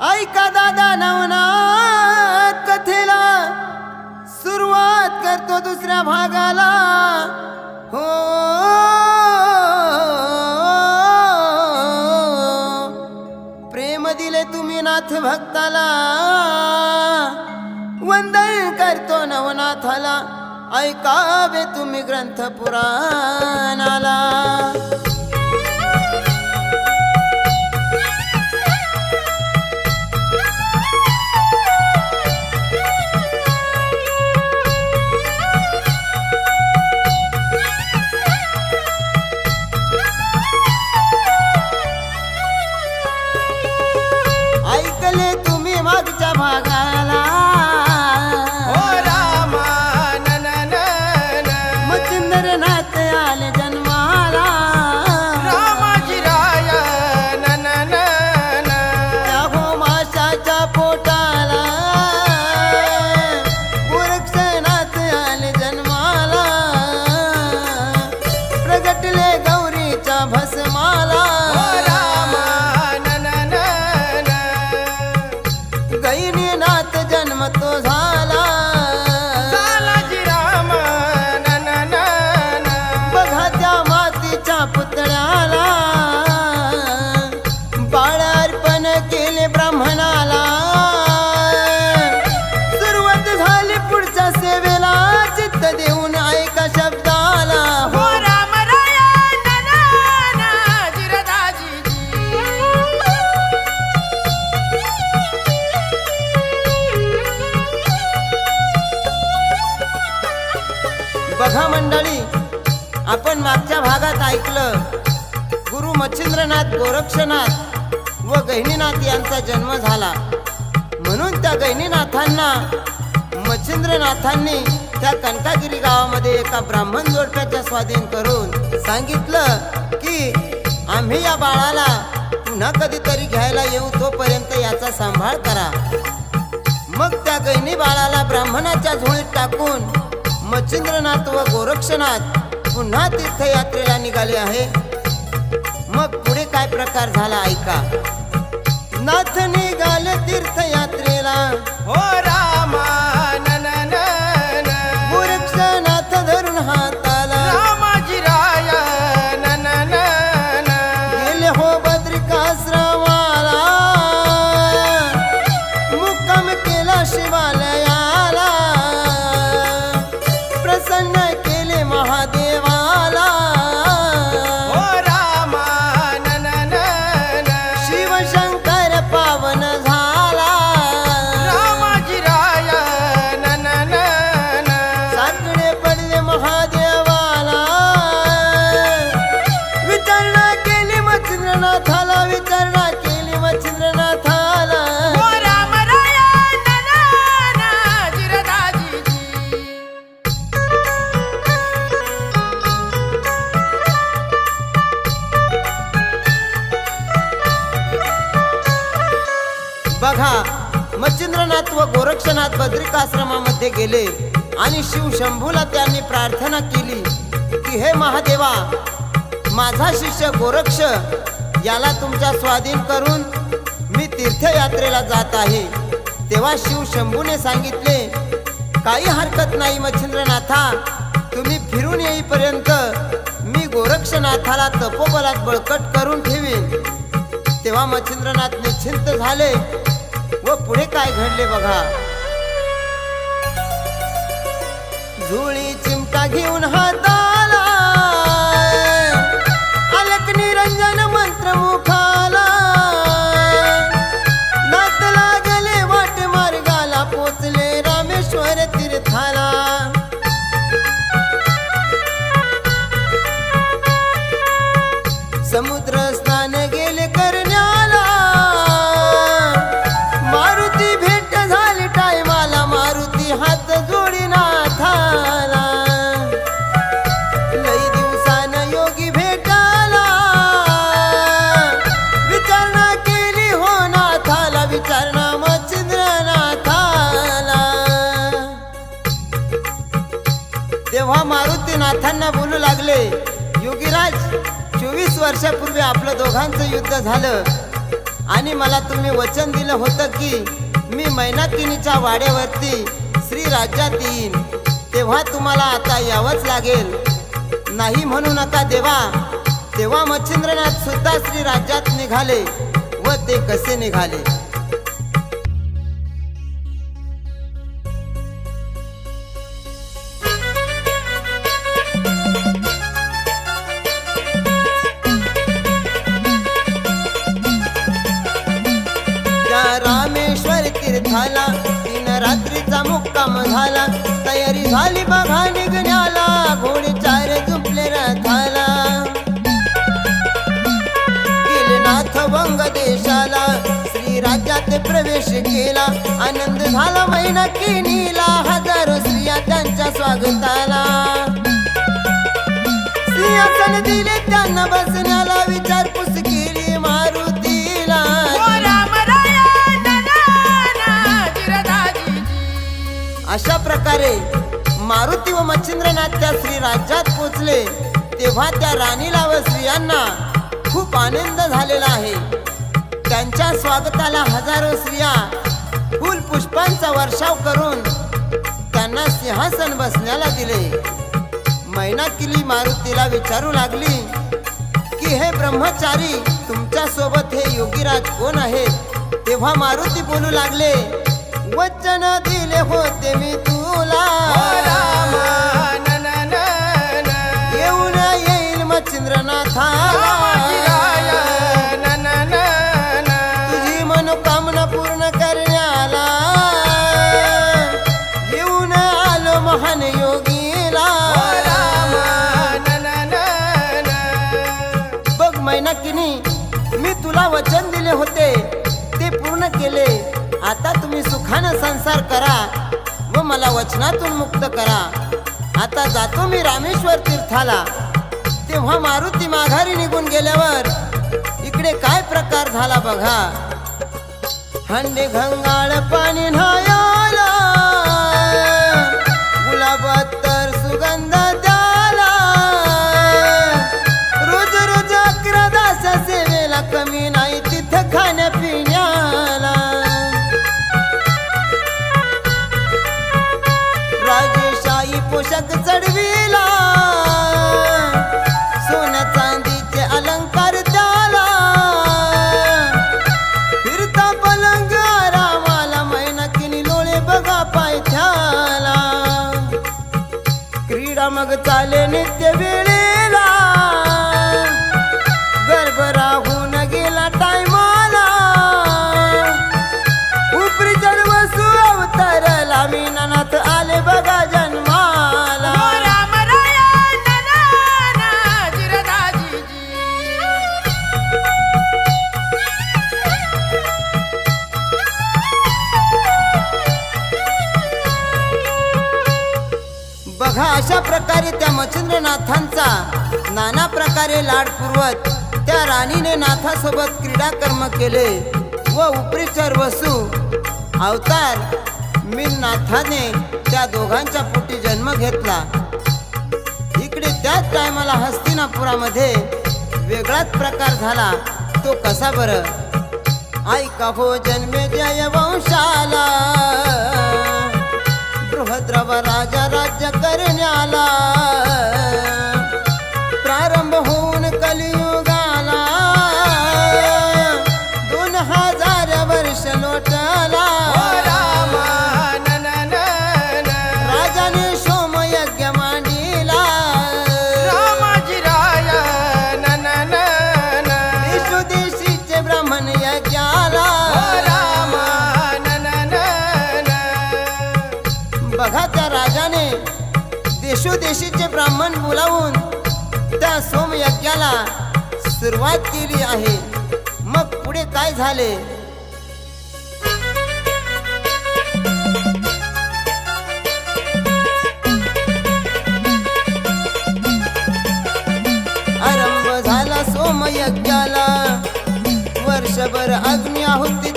ऐका दादा नवनाथ कथेला सुरुवात करतो दुसऱ्या भागाला. हो. प्रेम दिले तुम्ही नाथ भक्ताला. वंदन करतो नवनाथाला. ऐकावे तुम्ही ग्रंथ पुराणाला. गहिनीनाथ यांचा जन्म झाला. म्हणून त्या गहिनीनाथांना मच्छिंद्रनाथांनी त्या कनकागिरी गावामध्ये एका ब्राह्मण जोडप्याच्या स्वाधीन करून सांगितलं की आम्ही या बाळाला पुन्हा कधीतरी घ्यायला येऊ तोपर्यंत याचा सांभाळ करा. मग त्या गैनी बाळाला ब्राह्मणाच्या झोळीत टाकून मच्छिंद्रनाथ व गोरक्षनाथ पुन्हा तीर्थयात्रेला निघाले आहे. मग पुढे काय प्रकार झाला ऐका. नाथ निघाल तीर्थयात्रेला. हो रामा. मच्छिंद्रनाथ व गोरक्षनाथ बद्रिकाश्रमामध्ये गेले. आणि शिव शंभूला त्यांनी प्रार्थना केली की हे महादेवा माझा शिष्य गोरक्ष याला तुमच्या स्वाधीन करून मी तीर्थयात्रेला जात आहे. तेव्हा शिव शंभूने सांगितले काही हरकत नाही मच्छिंद्रनाथा तुम्ही फिरून येईपर्यंत मी गोरक्षनाथाला तपोबलात बळकट करून ठेवीन. तेव्हा मच्छिंद्रनाथ निश्चिंत झाले पुढे काय घडले बघा? झुळी चिमटा घेऊन हाता वर्षापूर्वी आपलं दोघांचं युद्ध झालं. आणि मला तुम्ही वचन दिलं होतं की मी मैनाकिनीच्या वाड्यावरती श्री राज्यात येईन. तेव्हा तुम्हाला आता यावंच लागेल. नाही म्हणू नका देवा. तेव्हा मच्छिंद्रनाथ सुद्धा श्री राज्यात निघाले व ते कसे निघाले? झाली बघा निघण्याला. घोडे चार झुपले रथाला. गेले नाथ वंग देशाला श्री राज्यात प्रवेश केला. आनंद झाला महिना किनीला हजारो स्त्रिया त्यांच्या स्वागताला. सिंहासन दिले त्यांना बसण्याला. विचारपूस केली मारुतीला. अशा प्रकारे मारुती व मच्छिंद्रनाथ त्या श्री राज्यात पोचले. तेव्हा त्या राणीला व स्त्रियांना खूप आनंद झालेला आहे. त्यांच्या स्वागताला हजारो स्त्रिया फुल पुष्पांचा वर्षाव करून त्यांना सिंहासन बसण्याला दिले. मैना किली मारुतीला विचारू लागली की हे ब्रह्मचारी तुमच्यासोबत हे योगीराज कोण आहे तेव्हा मारुती बोलू लागले वचन दिले होते मी तुला येऊन येईल ननना तुझी मनोकामना पूर्ण करण्याला. येऊन आलो महान योगीला. बघ मैनाकिनी मी तुला वचन दिले होते. ते पूर्ण केले. आता तुम्ही सुखानं संसार करा. मला वचनातून मुक्त करा. आता जातो मी रामेश्वर तीर्थाला. तेव्हा मारुती माघारी निघून गेल्यावर इकडे काय प्रकार झाला बघा. हंडे घंगाळ पाणी न्हायाला. गुलाबात तर सुगंध राणीने नाथांचा नाना प्रकारे लाड पुरवत त्या राणीने नाथासोबत क्रीडा कर्म केले व उपरीचर वसू अवतार मी नाथाने त्या दोघांच्या पोटी जन्म घेतला. इकडे त्याच टायमाला हस्तिनापुरामध्ये वेगळाच प्रकार झाला. तो कसा बरं? ऐका हो जन्मे जय वंशाला बृहद्रव राजा राज्य करण्याला. देशीचे ब्राह्मण बोलावून त्या सोमयज्ञाला सुरुवात केली आहे. मग पुढे काय झाले? आरंभ झाला सोमयज्ञाला. वर्षभर अग्नी आहुती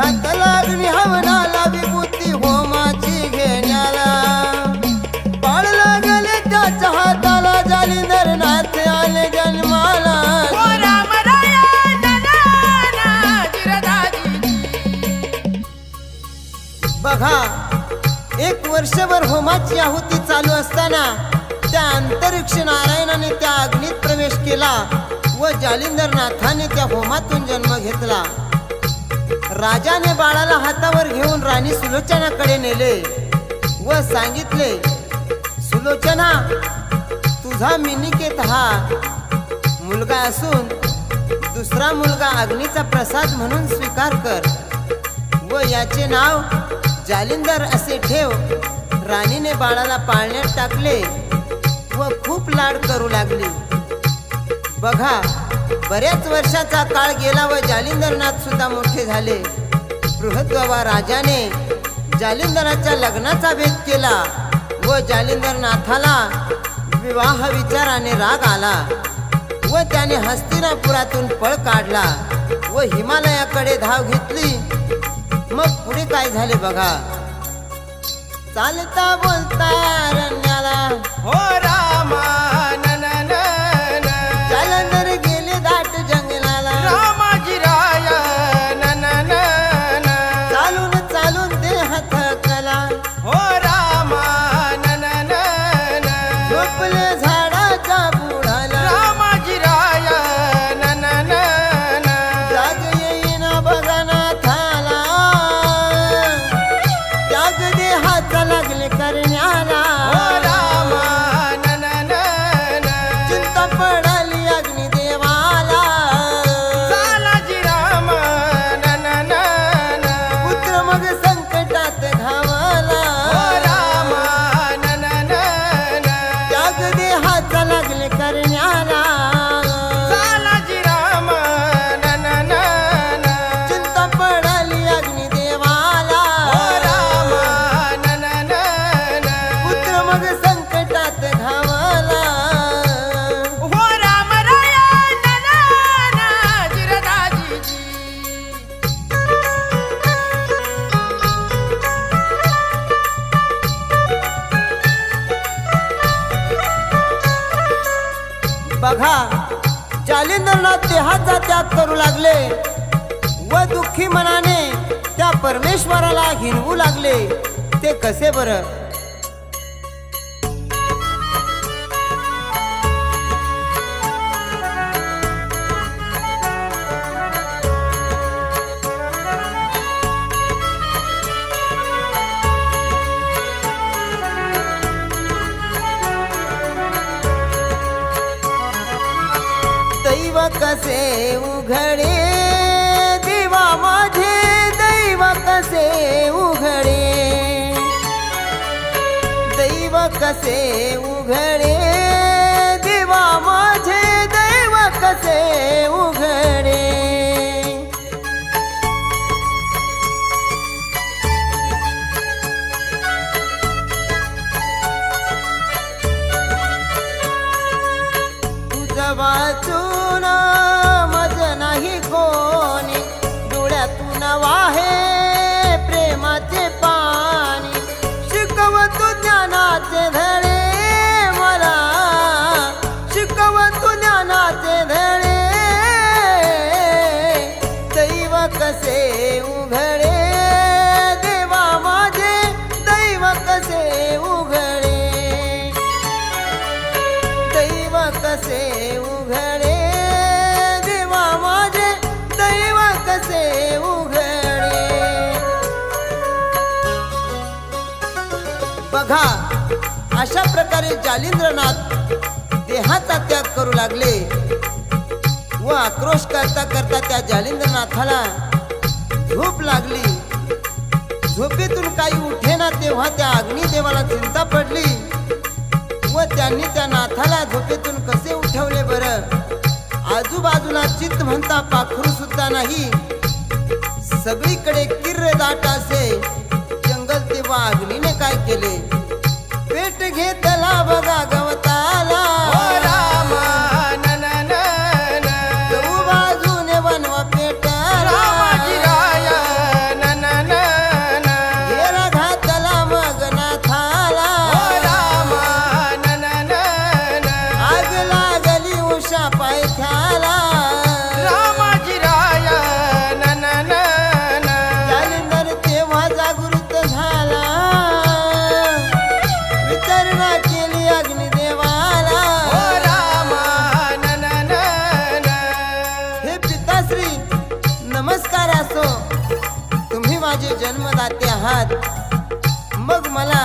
हात लागली विभूती होमाची घेण्याला. पाळ लागले त्याच्या जन्माला. बघा एक वर्षभर होमाची आहुती चालू असताना त्या अंतरिक्ष नारायणाने त्या अग्नीत प्रवेश केला व जालिंदरनाथाने त्या होमातून जन्म घेतला. राजाने बाळाला हातावर घेऊन राणी सुलोचनाकडे नेले व सांगितले सुलोचना तुझा मिनिकेत हा मुलगा असून दुसरा मुलगा अग्नीचा प्रसाद म्हणून स्वीकार कर व याचे नाव जालिंदर असे ठेव. राणीने बाळाला पाळण्यात टाकले व खूप लाड करू लागली. बघा बऱ्याच वर्षाचा काळ गेला व जालिंदरनाथ सुद्धा मोठे झाले. बृहद्वावा राजाने जालिंदराच्या लग्नाचा भेद केला व जालिंदरनाथाला विवाह विचाराने राग आला व त्याने हस्तिनापुरातून पळ काढला व हिमालयाकडे धाव घेतली. मग पुढे काय झाले बघा? चालता बोलता நமது जालिंदरनाथ देहाचा त्याग करू लागले. व दुःखी मनाने त्या परमेश्वराला हिनवू लागले. ते कसे बरं? दैव कसे सुद्धा अशा प्रकारे जालिंद्रनाथ देहाचा त्याग करू लागले व आक्रोश करता करता त्या जालिंद्रनाथाला झोप लागली. झोपेतून काही उठेना तेव्हा त्या अग्निदेवाला चिंता पडली व त्यांनी त्या नाथाला झोपेतून कसे उठवले बरं? आजूबाजूला चित्त म्हणता पाखरू सुद्धा नाही. सगळीकडे किर्र दाट असे. जंगल तेव्हा अग्नीने काय केले? घेतला बघा गवताला. मग मला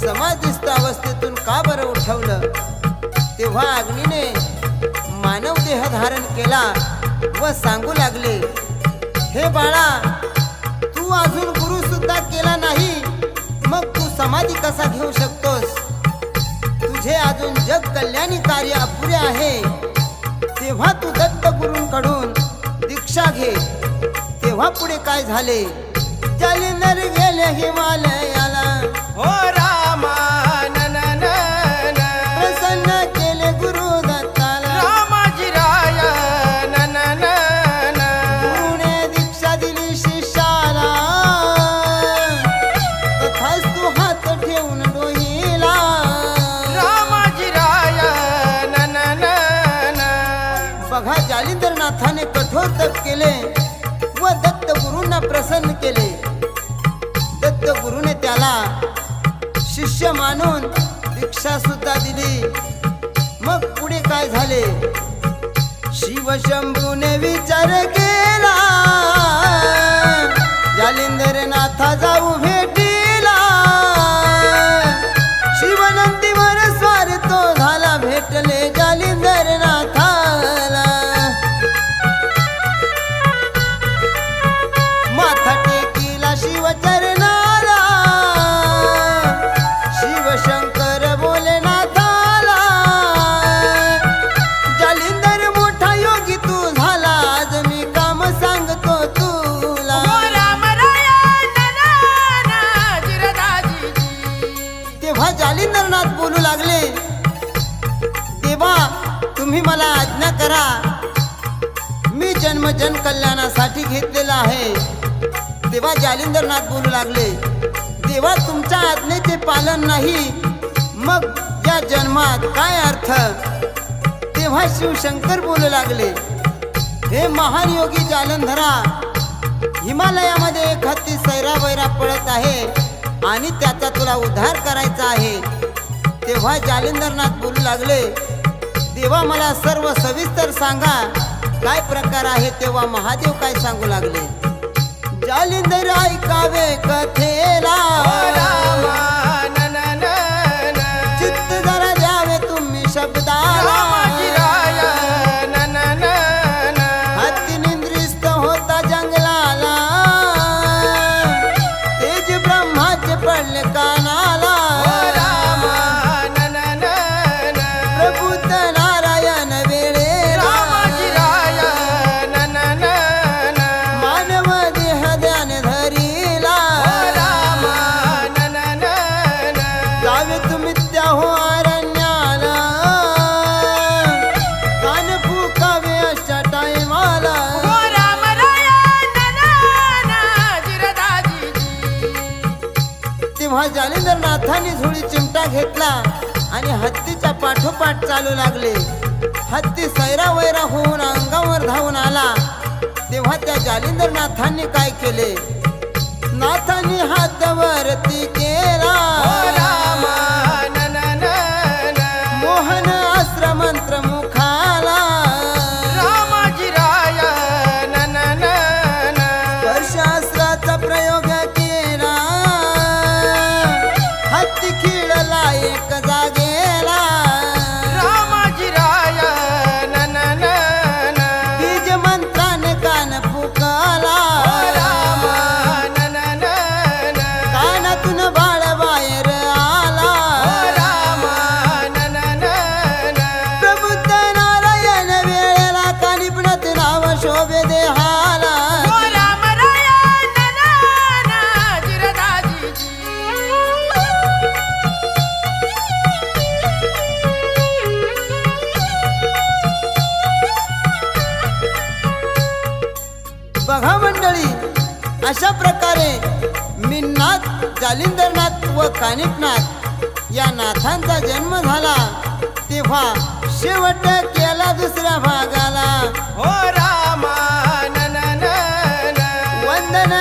समाधिस्थ अवस्थेतून का बरं उठवलं? तेव्हा अग्नीने मानव देह धारण केला व सांगू लागले हे बाळा तू अजून गुरु सुद्धा केला नाही. मग तू समाधी कसा घेऊ शकतोस? तुझे अजून जग कल्याणी कार्य अपुरे आहे. तेव्हा तू दत्त गुरूंकडून दीक्षा घे. तेव्हा पुढे काय झाले? जालिंदर गेले शिष्य मानून दीक्षा सुद्धा दिली. मग पुढे काय झाले? शिवशंभूने विचार तुम्ही मला आज्ञा करा. मी जन्म जन कल्याणासाठी घेतलेला आहे. तेव्हा जालिंदरनाथ बोलू लागले तेव्हा तुमच्या आज्ञेचे पालन नाही. मग या जन्मात काय अर्थ? तेव्हा शिवशंकर बोलू लागले हे महान योगी जालंधरा हिमालयामध्ये एक हत्ती सैरा वैरा आहे आणि त्याचा तुला उद्धार करायचा आहे. तेव्हा जालिंदरनाथ बोलू लागले तेव्हा मला सर्व सविस्तर सांगा काय प्रकार आहे तेव्हा महादेव काय सांगू लागले? जालिंदर ऐकावे कथेला तेव्हा जालिंदरनाथांनी झुळी चिमटा घेतला आणि हत्तीच्या पाठोपाठ चालू लागले. हत्ती सैरा वैरा होऊन अंगावर धावून आला. तेव्हा त्या जालिंदरनाथांनी काय केले? नाथांनी हात वरती केला. हो कालिंदरनाथ व कानिकनाथ या नाथांचा जन्म झाला. तेव्हा शेवट केला दुसऱ्या भागाला. हो रामा वंदन